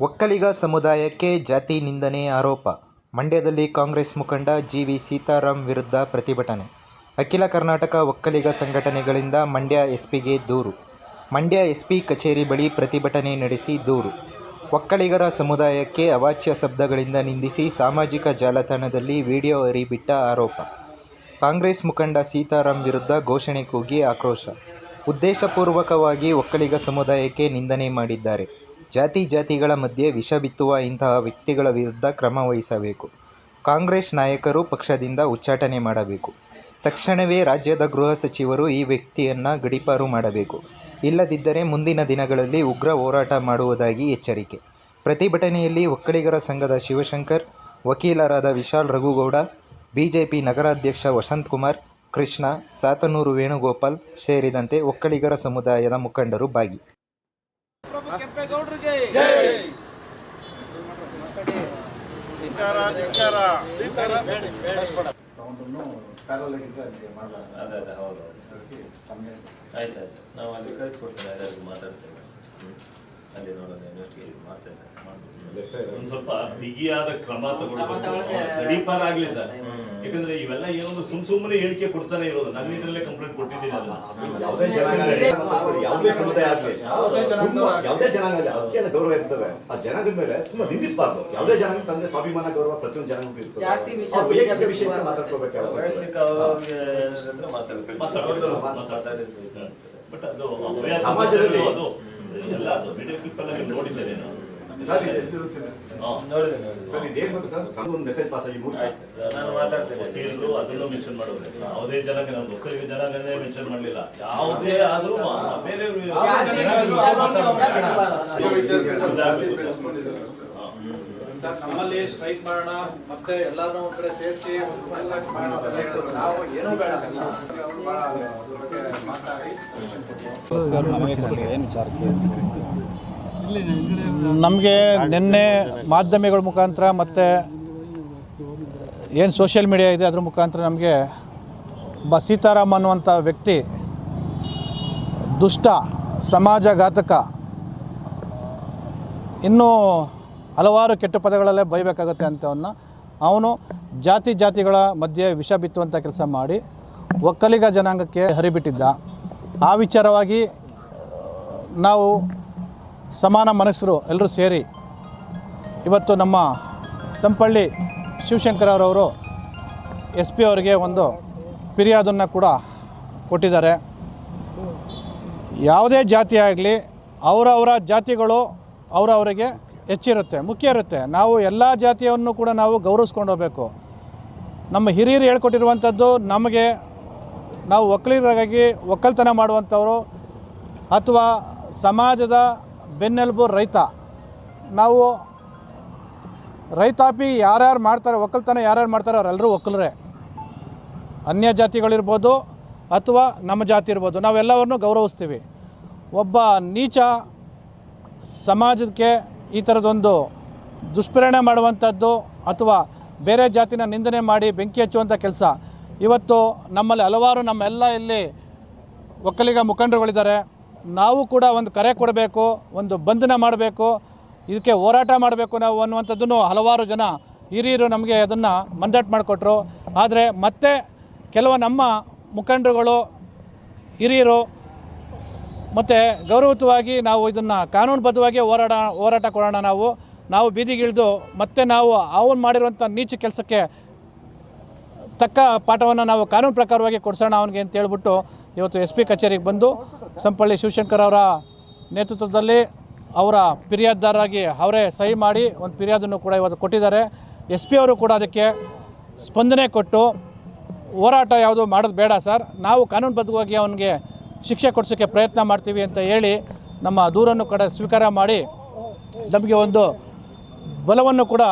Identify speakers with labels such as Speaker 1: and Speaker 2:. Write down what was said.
Speaker 1: ಒಕ್ಕಲಿಗ ಸಮುದಾಯಕ್ಕೆ ಜಾತಿ ನಿಂದನೆ ಆರೋಪ. ಮಂಡ್ಯದಲ್ಲಿ ಕಾಂಗ್ರೆಸ್ ಮುಖಂಡ ಜಿ ವಿ ಸೀತಾರಾಮ್ ವಿರುದ್ಧ ಪ್ರತಿಭಟನೆ. ಅಖಿಲ ಕರ್ನಾಟಕ ಒಕ್ಕಲಿಗ ಸಂಘಟನೆಗಳಿಂದ ಮಂಡ್ಯ ಎಸ್ಪಿಗೆ ದೂರು. ಮಂಡ್ಯ ಎಸ್ಪಿ ಕಚೇರಿ ಬಳಿ ಪ್ರತಿಭಟನೆ ನಡೆಸಿ ದೂರು. ಒಕ್ಕಲಿಗರ ಸಮುದಾಯಕ್ಕೆ ಅವಾಚ್ಯ ಶಬ್ದಗಳಿಂದ ನಿಂದಿಸಿ ಸಾಮಾಜಿಕ ಜಾಲತಾಣದಲ್ಲಿ ವಿಡಿಯೋ ಹರಿಬಿಟ್ಟ ಆರೋಪ. ಕಾಂಗ್ರೆಸ್ ಮುಖಂಡ ಸೀತಾರಾಮ್ ವಿರುದ್ಧ ಘೋಷಣೆ ಕೂಗಿ ಆಕ್ರೋಶ. ಉದ್ದೇಶಪೂರ್ವಕವಾಗಿ ಒಕ್ಕಲಿಗ ಸಮುದಾಯಕ್ಕೆ ನಿಂದನೆ ಮಾಡಿದ್ದಾರೆ. ಜಾತಿ ಜಾತಿಗಳ ಮಧ್ಯೆ ವಿಷ ಬಿತ್ತುವ ಇಂತಹ ವ್ಯಕ್ತಿಗಳ ವಿರುದ್ಧ ಕ್ರಮ ವಹಿಸಬೇಕು. ಕಾಂಗ್ರೆಸ್ ನಾಯಕರು ಪಕ್ಷದಿಂದ ಉಚ್ಚಾಟನೆ ಮಾಡಬೇಕು. ತಕ್ಷಣವೇ ರಾಜ್ಯದ ಗೃಹ ಸಚಿವರು ಈ ವ್ಯಕ್ತಿಯನ್ನು ಗಡೀಪಾರು ಮಾಡಬೇಕು. ಇಲ್ಲದಿದ್ದರೆ ಮುಂದಿನ ದಿನಗಳಲ್ಲಿ ಉಗ್ರ ಹೋರಾಟ ಮಾಡುವುದಾಗಿ ಎಚ್ಚರಿಕೆ. ಪ್ರತಿಭಟನೆಯಲ್ಲಿ ಒಕ್ಕಲಿಗರ ಸಂಘದ ಶಿವಶಂಕರ್, ವಕೀಲರಾದ ವಿಶಾಲ್ ರಘುಗೌಡ, ಬಿಜೆಪಿ ನಗರಾಧ್ಯಕ್ಷ ವಸಂತಕುಮಾರ್ ಕೃಷ್ಣ, ಸಾತನೂರು ವೇಣುಗೋಪಾಲ್ ಸೇರಿದಂತೆ ಒಕ್ಕಲಿಗರ ಸಮುದಾಯದ ಮುಖಂಡರು ಭಾಗಿ
Speaker 2: ಕೆಂಪೇಗೌಡರಿಗೆ
Speaker 3: ಧಿಕ್ಕಾರ ಧಿಕ್ಕಾರ
Speaker 4: ಅದೇ ಅದೇ ಹೌದು. ಆಯ್ತು ಆಯ್ತು ನಾವು ಅಲ್ಲಿ ಕಳಿಸ್ಕೊಡ್ತೇವೆ ಮಾತಾಡ್ತೇವೆ ಅಲ್ಲಿ ನೋಡೋಣ ಇನ್ವೆಸ್ಟಿಗೇಷನ್ ಮಾಡ್ತೇವೆ
Speaker 5: ಒಂದ್ ಸ್ವಲ್ಪ ಬಿಗಿಯಾದ ಕ್ರಮ ತಗೊಳ್ಬೇಕು. ಗಡೀಪಾರ ಆಗ್ಲಿ ಸರ್. ಯಾಕಂದ್ರೆ ಇವೆಲ್ಲ ಏನೊಂದು ಸುಮ್ ಸುಮ್ಮನೆ ಹೇಳಿಕೆ ಕೊಡ್ತಾನೆ ಇರೋದು. ನನ್ನ ಇದ್ರಲ್ಲೇ ಕಂಪ್ಲೇಂಟ್ ಕೊಟ್ಟಿದ್ದೀನಿ ಅದನ್ನ
Speaker 6: ಯಾವುದೇ ಜನಾಂಗ ಯಾವುದೇ ಸಮುದಾಯ ಆಗ್ಲಿ
Speaker 3: ಯಾವುದೇ ಜನಾಂಗ
Speaker 6: ತುಂಬಾ- ಯಾವುದೇ ಜನಾಂಗ ಆಗಲಿ ಅದಕ್ಕೆ ಗೌರವ ಇರ್ತವೆ ಆ ಜನಾಂಗದ ಮೇಲೆ ತುಂಬಾ ನಿಂದಿಸಬಾರ್ದು. ಯಾವುದೇ ಜನಾಂಗ ತಂದೆ ಸ್ವಾಭಿಮಾನ ಗೌರವ ಪ್ರತಿಯೊಂದು ಜನಾಂಗ ಇರ್ತದೆ.
Speaker 7: ಜಾತಿ ವಿಷಯ
Speaker 6: ಅವ್ರ ವೈಯಕ್ತಿಕ ವಿಷಯ ಮಾತಾಡ್ಕೋಬೇಕು.
Speaker 4: ವೈಯಕ್ತಿಕ ಮಾತಾಡ್ಬೇಕು.
Speaker 5: ಬಟ್ ಅದು
Speaker 6: ಸಮಾಜದಲ್ಲಿ-
Speaker 5: ಅದು. ಎಲ್ಲ ಎಲ್ಲ ನೀವು ನೋಡಿದ್ದೇನೆ ನಾನು
Speaker 6: ಸರ್ ಇದೆ. ಸರ್ ಒಂದು ಮೆಸೇಜ್ ಪಾಸ್
Speaker 4: ನಾನು ಮಾತಾಡ್ತೇನೆ
Speaker 5: ವಕೀಲರು ಅದನ್ನು ಮೆನ್ಷನ್ ಮಾಡೋದು ಯಾವುದೇ ಜನಾಂಗ ನಮ್ಮ ಒಕ್ಕಲಿಗ ಮೆನ್ಷನ್ ಮಾಡಲಿಲ್ಲ ಯಾವುದೇ ಆದರೂ.
Speaker 3: ಸರ್ ನಮ್ಮಲ್ಲಿ ಸ್ಟ್ರೈಕ್ ಮಾಡೋಣ ಮತ್ತೆ ಎಲ್ಲಾರನ್ನೂ ಒಂದ್ ಕಡೆ ಸೇರಿಸಿ ಮಾಡೋಣ. ನಾವು ಏನೂ ಬೇಡ ಅವ್ರು ಬಹಳ ಅದ್ರ ಬಗ್ಗೆ ಮಾತಾಡಿ
Speaker 8: ನಮಗೆ ನಿನ್ನೆ ಮಾಧ್ಯಮಗಳ ಮುಖಾಂತರ ಮತ್ತು ಏನು ಸೋಷಿಯಲ್ ಮೀಡಿಯಾ ಇದೆ ಅದ್ರ ಮುಖಾಂತರ ನಮಗೆ ಬ ಸೀತಾರಾಮ್ ಅನ್ನುವಂಥ ವ್ಯಕ್ತಿ, ದುಷ್ಟ, ಸಮಾಜಘಾತಕ, ಇನ್ನೂ ಹಲವಾರು ಕೆಟ್ಟ ಪದಗಳಲ್ಲೇ ಬೈಬೇಕಾಗುತ್ತೆ ಅಂತವನ್ನ ಅವನು ಜಾತಿ ಜಾತಿಗಳ ಮಧ್ಯೆ ವಿಷ ಬಿತ್ತುವಂಥ ಕೆಲಸ ಮಾಡಿ ಒಕ್ಕಲಿಗ ಜನಾಂಗಕ್ಕೆ ಹರಿಬಿಟ್ಟಿದ್ದ. ಆ ವಿಚಾರವಾಗಿ ನಾವು ಸಮಾನ ಮನಸ್ಸರು ಎಲ್ಲರೂ ಸೇರಿ ಇವತ್ತು ನಮ್ಮ ಸಂಪಳ್ಳಿ ಶಿವಶಂಕರವರವರು ಎಸ್ ಪಿ ಅವರಿಗೆ ಒಂದು ಫಿರ್ಯಾದನ್ನು ಕೂಡ ಕೊಟ್ಟಿದ್ದಾರೆ. ಯಾವುದೇ ಜಾತಿ ಆಗಲಿ ಅವರವರ ಜಾತಿಗಳು ಅವರವರಿಗೆ ಹೆಚ್ಚಿರುತ್ತೆ, ಮುಖ್ಯ ಇರುತ್ತೆ. ನಾವು ಎಲ್ಲ ಜಾತಿಯನ್ನು ಕೂಡ ನಾವು ಗೌರವಿಸ್ಕೊಂಡು ಹೋಗಬೇಕು. ನಮ್ಮ ಹಿರಿಯರು ಹೇಳ್ಕೊಟ್ಟಿರುವಂಥದ್ದು ನಮಗೆ ನಾವು ಒಕ್ಕಲಿಗರಾಗಿ ಒಕ್ಕಲ್ತನ ಮಾಡುವಂಥವರು ಅಥವಾ ಸಮಾಜದ ಬೆನ್ನೆಲುಬು ರೈತ. ನಾವು ರೈತಾಪಿ ಯಾರ್ಯಾರು ಮಾಡ್ತಾರೆ, ಒಕ್ಕಲ್ತನ ಯಾರ್ಯಾರು ಮಾಡ್ತಾರೆ ಅವರೆಲ್ಲರೂ ಒಕ್ಕಲರೇ. ಅನ್ಯ ಜಾತಿಗಳಿರ್ಬೋದು ಅಥವಾ ನಮ್ಮ ಜಾತಿ ಇರ್ಬೋದು, ನಾವೆಲ್ಲವನ್ನೂ ಗೌರವಿಸ್ತೀವಿ. ಒಬ್ಬ ನೀಚ ಸಮಾಜಕ್ಕೆ ಈ ಥರದೊಂದು ದುಷ್ಪ್ರೇರಣೆ ಮಾಡುವಂಥದ್ದು ಅಥವಾ ಬೇರೆ ಜಾತಿನ ನಿಂದನೆ ಮಾಡಿ ಬೆಂಕಿ ಹಚ್ಚುವಂಥ ಕೆಲಸ. ಇವತ್ತು ನಮ್ಮಲ್ಲಿ ಹಲವಾರು ನಮ್ಮೆಲ್ಲ ಇಲ್ಲಿ ಒಕ್ಕಲಿಗ ಮುಖಂಡರುಗಳಿದ್ದಾರೆ. ನಾವು ಕೂಡ ಒಂದು ಕರೆ ಕೊಡಬೇಕು, ಒಂದು ಬಂಧನ ಮಾಡಬೇಕು, ಇದಕ್ಕೆ ಹೋರಾಟ ಮಾಡಬೇಕು ನಾವು ಅನ್ನುವಂಥದ್ದನ್ನು ಹಲವಾರು ಜನ ಹಿರಿಯರು ನಮಗೆ ಅದನ್ನು ಮಂದಾಟ ಮಾಡಿಕೊಟ್ರು. ಆದರೆ ಮತ್ತೆ ಕೆಲವು ನಮ್ಮ ಮುಖಂಡರುಗಳು, ಹಿರಿಯರು ಮತ್ತು ಗೌರವಯುತವಾಗಿ ನಾವು ಇದನ್ನು ಕಾನೂನುಬದ್ಧವಾಗಿ ಹೋರಾಡ, ಹೋರಾಟ ಕೊಡೋಣ ನಾವು. ನಾವು ಬೀದಿಗಿಳಿದು ಮತ್ತೆ ನಾವು ಅವನು ಮಾಡಿರುವಂಥ ನೀಚ ಕೆಲಸಕ್ಕೆ ತಕ್ಕ ಪಾಠವನ್ನು ನಾವು ಕಾನೂನು ಪ್ರಕಾರವಾಗಿ ಕೊಡಿಸೋಣ ಅವನಿಗೆ ಅಂತ ಹೇಳ್ಬಿಟ್ಟು ಇವತ್ತು ಎಸ್ ಪಿ ಕಚೇರಿಗೆ ಬಂದು ಸಂಪಳ್ಳಿ ಶಿವಶಂಕರ್ ಅವರ ನೇತೃತ್ವದಲ್ಲಿ ಅವರ ಫಿರ್ಯಾದಿದಾರರಾಗಿ ಅವರೇ ಸಹಿ ಮಾಡಿ ಒಂದು ಫಿರ್ಯಾದನ್ನು ಕೂಡ ಇವತ್ತು ಕೊಟ್ಟಿದ್ದಾರೆ. ಎಸ್ ಪಿ ಅವರು ಕೂಡ ಅದಕ್ಕೆ ಸ್ಪಂದನೆ ಕೊಟ್ಟು ಹೋರಾಟ ಯಾವುದು ಮಾಡೋದು ಬೇಡ ಸರ್. ನಾವು ಕಾನೂನುಬದ್ಧವಾಗಿ ಅವನಿಗೆ ಶಿಕ್ಷೆ ಕೊಡಿಸೋಕ್ಕೆ ಪ್ರಯತ್ನ ಮಾಡ್ತೀವಿ ಅಂತ ಹೇಳಿ ನಮ್ಮ ದೂರನ್ನು ಕೂಡ ಸ್ವೀಕಾರ ಮಾಡಿ ನಮಗೆ ಒಂದು ಬಲವನ್ನು ಕೂಡ